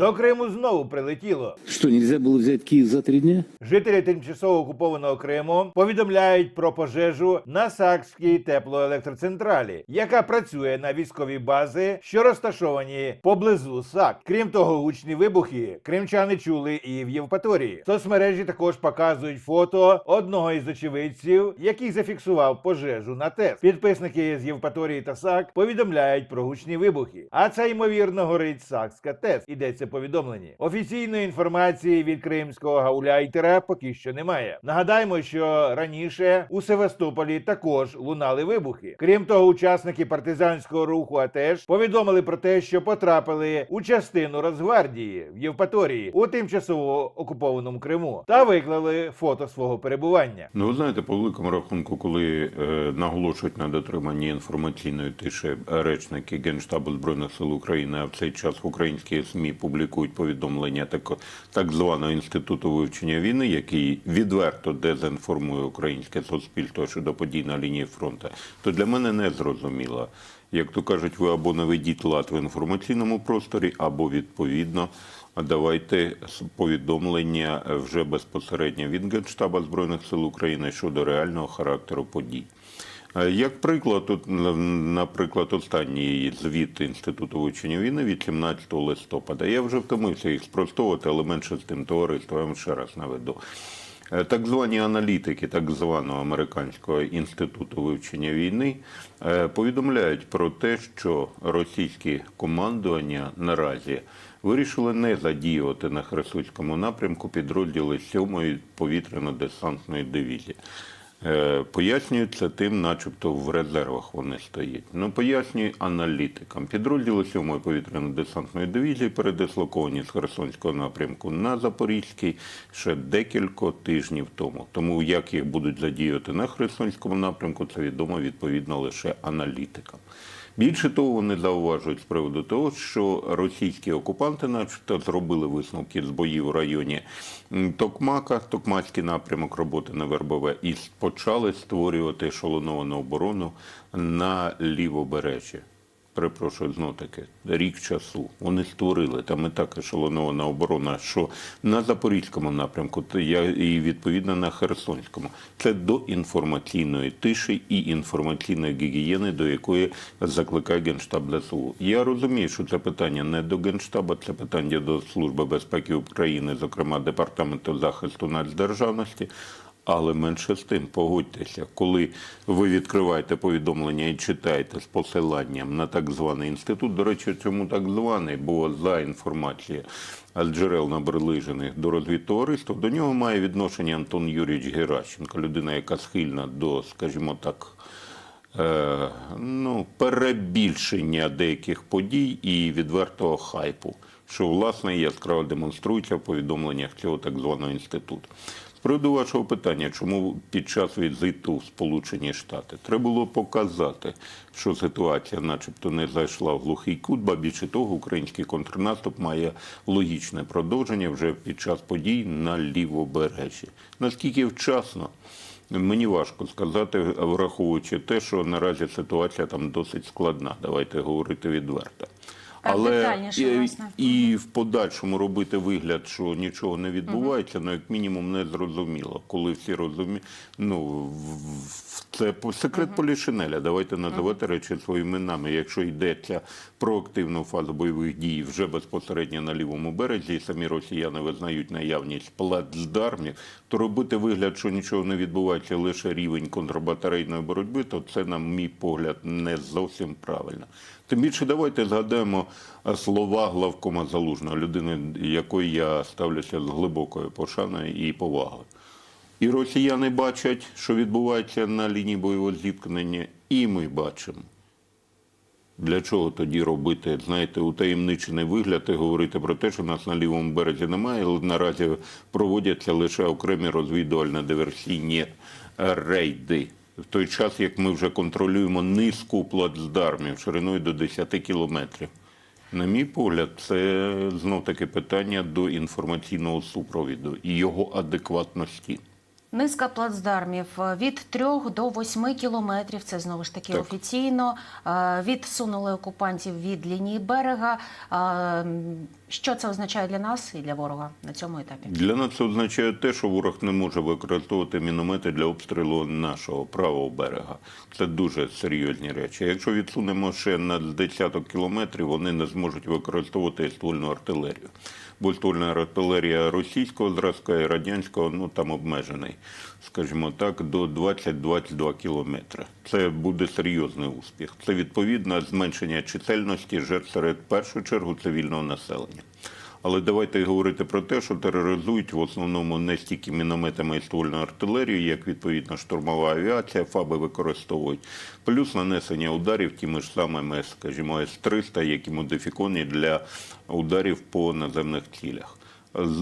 До Криму знову прилетіло. Что, нельзя было взять Киев за три дня? Жителі тимчасово окупованого Криму повідомляють про пожежу на Сакській теплоелектроцентралі, яка працює на військовій бази, що розташовані поблизу САК. Крім того, гучні вибухи кримчани чули і в Євпаторії. Соцмережі також показують фото одного із очевидців, який зафіксував пожежу на ТЕС. Підписники з Євпаторії та САК повідомляють про гучні вибухи. А це ймовірно горить Сакська ТЕС. Йдеться в повідомленні. Офіційної інформації від кримського гауляйтера поки що немає. Нагадаємо, що раніше у Севастополі також лунали вибухи. Крім того, учасники партизанського руху АТЕШ повідомили про те, що потрапили у частину Росгвардії в Євпаторії у тимчасово окупованому Криму та виклали фото свого перебування. Ну, ви знаєте, по великому рахунку, коли е, наголошують на дотриманні інформаційної тиші речники Генштабу Збройних сил України, а в цей час українські СМІ публікують повідомлення так, так званого інституту вивчення війни, який відверто дезінформує українське суспільство щодо подій на лінії фронту, то для мене не зрозуміло. Як то кажуть, ви або наведіть лад в інформаційному просторі, або відповідно давайте повідомлення вже безпосередньо від Генштаба Збройних сил України щодо реального характеру подій. Е, Як приклад, тут, наприклад, останній звіт Інституту вивчення війни від 17 листопада. Я вже втомився їх спростовувати, але менше з тим товариство я вам ще раз наведу. Е, Так звані аналітики так званого американського інституту вивчення війни е, повідомляють про те, що російські командування наразі вирішили не задіювати на Херсонському напрямку підрозділи 7-ї повітряно-десантної дивізії. Е, Пояснюють це тим, начебто в резервах вони стоять. Ну, пояснюю аналітикам. Підрозділи 7-ї повітряно-десантної дивізії передислоковані з Херсонського напрямку на Запорізький ще декілька тижнів тому. Тому як їх будуть задіяти на Херсонському напрямку, це відомо відповідно лише аналітикам. Більше того, вони зауважують з приводу того, що російські окупанти, начебто, зробили висновки з боїв в районі Токмака, Токмацький напрямок роботи на Вербове, і почали створювати шалоновану оборону на лівобережжі. Перепрошую, знов таки, рік часу. Вони створили там і так ешелонована оборона, що на Запорізькому напрямку, я і відповідно на Херсонському. Це до інформаційної тиші і інформаційної гігієни, до якої закликає Генштаб ЗСУ. Я розумію, що це питання не до Генштаба, це питання до Служби безпеки України, зокрема Департаменту захисту нацдержавності. Але менше з тим, погодьтеся, коли ви відкриваєте повідомлення і читаєте з посиланням на так званий інститут, до речі, чому так званий, бо за інформацією джерел набрилижених до розвідтовариства, до нього має відношення Антон Юрійович Геращенко, людина, яка схильна до, скажімо так, е, ну, перебільшення деяких подій і відвертого хайпу, що власне яскраво демонструється в повідомленнях цього так званого інституту. Приводу вашого питання, чому під час візиту в Сполучені Штати треба було показати, що ситуація, начебто, не зайшла в глухий кут, ба більше того, український контрнаступ має логічне продовження вже під час подій на лівобережжі. Наскільки вчасно? Мені важко сказати, враховуючи те, що наразі ситуація там досить складна. Давайте говорити відверто. Але і, і в подальшому робити вигляд, що нічого не відбувається, ну як мінімум не зрозуміло. Коли всі розуміють, ну це секрет Полішинеля. Давайте називати речі своїми іменами. Якщо йдеться про активну фазу бойових дій вже безпосередньо на лівому березі, самі росіяни визнають наявність плацдармів, то робити вигляд, що нічого не відбувається, лише рівень контрбатарейної боротьби, то це, на мій погляд, не зовсім правильно. Тим більше давайте згадаємо слова главкома Залужного, людини, якої я ставлюся з глибокою пошаною і повагою. І росіяни бачать, що відбувається на лінії бойового зіткнення, і ми бачимо. Для чого тоді робити, знаєте, утаємничений вигляд і говорити про те, що нас на лівому березі немає, але наразі проводяться лише окремі розвідувально-диверсійні е, рейди. В той час, як ми вже контролюємо низку плацдармів шириною до 10 кілометрів. На мій погляд, це знов таки питання до інформаційного супровіду і його адекватності. Низка плацдармів е, від 3 до 8 кілометрів. Це знову ж таки Так. офіційно. Е, Відсунули окупантів від лінії берега. Що це означає для нас і для ворога на цьому етапі? Для нас це означає те, що ворог не може використовувати міномети для обстрілу нашого правого берега. Це дуже серйозні речі. Якщо відсунемо ще на десяток кілометрів, вони не зможуть використовувати ствольну артилерію. Бо ствольна артилерія російського зразка і радянського ну там обмежений, скажімо так, до 20-22 кілометри. Це буде серйозний успіх. Це відповідно зменшення чисельності жертв серед першу чергу цивільного населення. Але давайте говорити про те, що тероризують в основному не стільки мінометами і ствольною артилерією, як відповідно штурмова авіація, ФАБи використовують, плюс нанесення ударів тими ж самими, скажімо, С-300, які модифіковані для ударів по наземних цілях.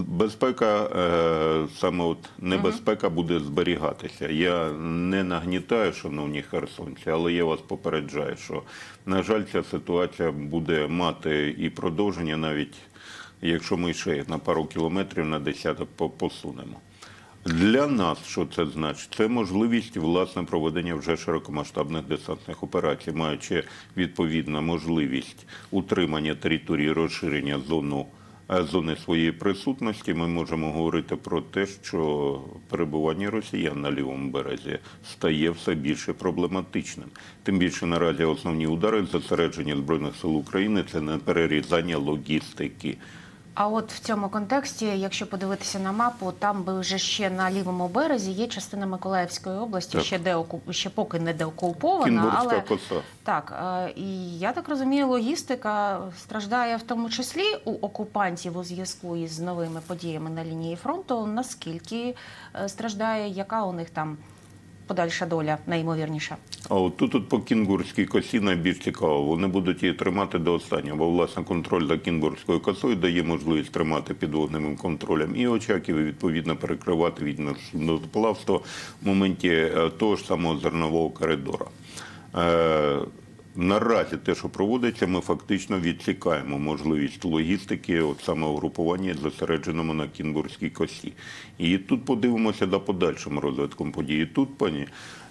Безпека, е, саме от небезпека буде зберігатися. Я не нагнітаю, шановні херсонці, але я вас попереджаю, що, на жаль, ця ситуація буде мати і продовження навіть якщо ми ще на пару кілометрів на десяток посунемо. Для нас що це значить? Це можливість власне проведення вже широкомасштабних десантних операцій, маючи відповідну можливість утримання території, розширення зону. Е, Зони своєї присутності ми можемо говорити про те, що перебування росіян на лівому березі стає все більше проблематичним. Тим більше наразі основні удари зосередження збройних сил України це не перерізання логістики. А от в цьому контексті, якщо подивитися на мапу, там би вже ще на лівому березі є частина Миколаївської області, Так. ще де ще поки не деокупована, але коса. так е, і я так розумію, логістика страждає в тому числі у окупантів у зв'язку із новими подіями на лінії фронту. Наскільки е, страждає, яка у них там подальша доля найімовірніша? А от тут от по кінгурській косі найбільш цікаво. Вони будуть її тримати до останнього, бо власне контроль за кінгурською косою дає можливість тримати під вогневим контролем і очаків, і відповідно перекривати від в моменті е, того ж самого зернового коридора. Наразі те, що проводиться, ми фактично відсікаємо можливість логістики, от саме угрупування зосередженому на Кінбурзькій косі. І тут подивимося за подальшим розвитком події. Тут, пані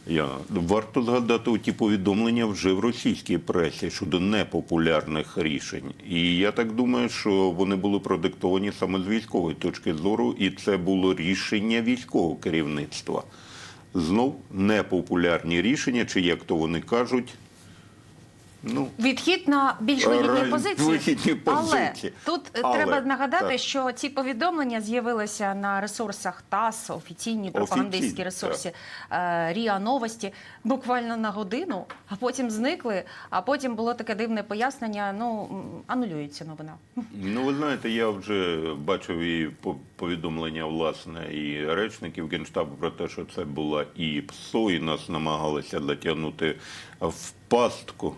Яна, варто згадати ті повідомлення вже в російській пресі щодо непопулярних рішень. І я так думаю, що вони були продиктовані саме з військової точки зору, і це було рішення військового керівництва. Знов непопулярні рішення, чи як то вони кажуть, ну Відхід на більш вигідні позиції. вигідні Але тут Але, треба нагадати, так. що ці повідомлення з'явилися на ресурсах ТАСС, офіційні пропагандистські ресурси Ріа Новості, буквально на годину, а потім зникли. А потім було таке дивне пояснення. Ну анулюється новина. Ну, ви знаєте, я вже бачив і по- повідомлення власне і речників генштабу про те, що це була і ПСО, і нас намагалися затягнути в пастку.